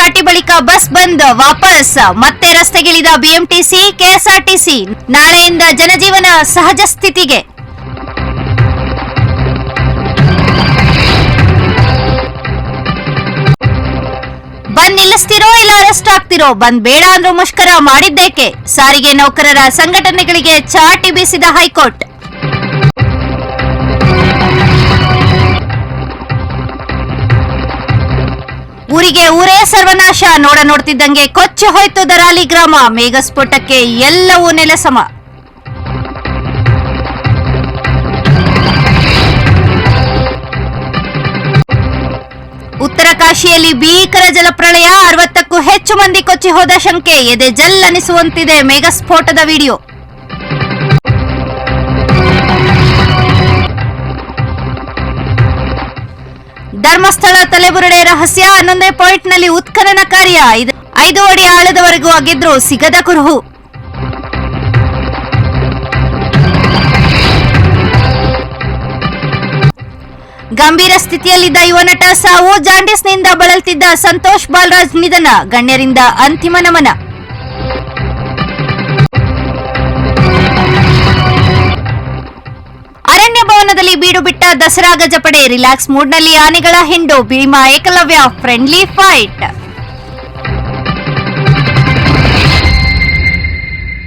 ಚಾಟಿ ಬಳಿಕ ಬಸ್ ಬಂದ್ ವಾಪಸ್. ಮತ್ತೆ ರಸ್ತೆಗಿಳಿದ ಬಿಎಂಟಿಸಿ, ಕೆಎಸ್ಆರ್ಟಿಸಿ ನಾಳೆಯಿಂದ ಜನಜೀವನ ಸಹಜ ಸ್ಥಿತಿಗೆ. ಬಂದ್ ನಿಲ್ಲಿಸ್ತಿರೋ ಇಲ್ಲ ಅರೆಸ್ಟ್ ಆಗ್ತಿರೋ? ಬಂದ್ ಬೇಡ ಅಂದ್ರೂ ಮುಷ್ಕರ ಮಾಡಿದ್ದೇಕೆ? ಸಾರಿಗೆ ನೌಕರರ ಸಂಘಟನೆಗಳಿಗೆ ಚಾಟಿ ಬೀಸಿದ ಹೈಕೋರ್ಟ್. ಊರಿಗೆ ಊರೇ ಸರ್ವನಾಶ. ನೋಡ ನೋಡ್ತಿದ್ದಂಗೆ ಕೊಚ್ಚಿ ಹೋಯ್ತು ದರಾಲಿ ಗ್ರಾಮ. ಮೇಘಸ್ಫೋಟಕ್ಕೆ ಎಲ್ಲವೂ ನೆಲಸಮ. ಉತ್ತರ ಕಾಶಿಯಲ್ಲಿ ಭೀಕರ ಜಲಪ್ರಳಯ. ಅರವತ್ತಕ್ಕೂ ಹೆಚ್ಚು ಮಂದಿ ಕೊಚ್ಚಿ ಹೋದ ಶಂಕೆ. ಎದೆ ಜಲ್ಲನಿಸುವಂತಿದೆ ಮೇಘಸ್ಫೋಟದ ವಿಡಿಯೋ. ಧರ್ಮಸ್ಥಳ ತಲೆಬುರುಡೆ ರಹಸ್ಯ ಹನ್ನೊಂದೇ ಪಾಯಿಂಟ್ನಲ್ಲಿ ಉತ್ಖನನ ಕಾರ್ಯ. ಐದು ಅಡಿ ಆಳದವರೆಗೂ ಆಗಿದ್ರು ಸಿಗದ ಕುರುಹು. ಗಂಭೀರ ಸ್ಥಿತಿಯಲ್ಲಿದ್ದ ಯುವ ನಟ ಸಾವು ಜಾಂಡಿಸ್ನಿಂದ ಬಳಲ್ತಿದ್ದ ಸಂತೋಷ್ ಬಾಲರಾಜ್ ನಿಧನ, ಗಣ್ಯರಿಂದ ಅಂತಿಮ ನಮನ. ಅರಣ್ಯ ಭವನದಲ್ಲಿ ಬೀಡು ಬಿಟ್ಟ ದಸರಾ ಗಜಪಡೆ ರಿಲ್ಯಾಕ್ಸ್ ಮೂಡ್ನಲ್ಲಿ ಆನೆಗಳ ಹಿಂಡು ಭೀಮಾ ಏಕಲವ್ಯ ಫ್ರೆಂಡ್ಲಿ ಫೈಟ್.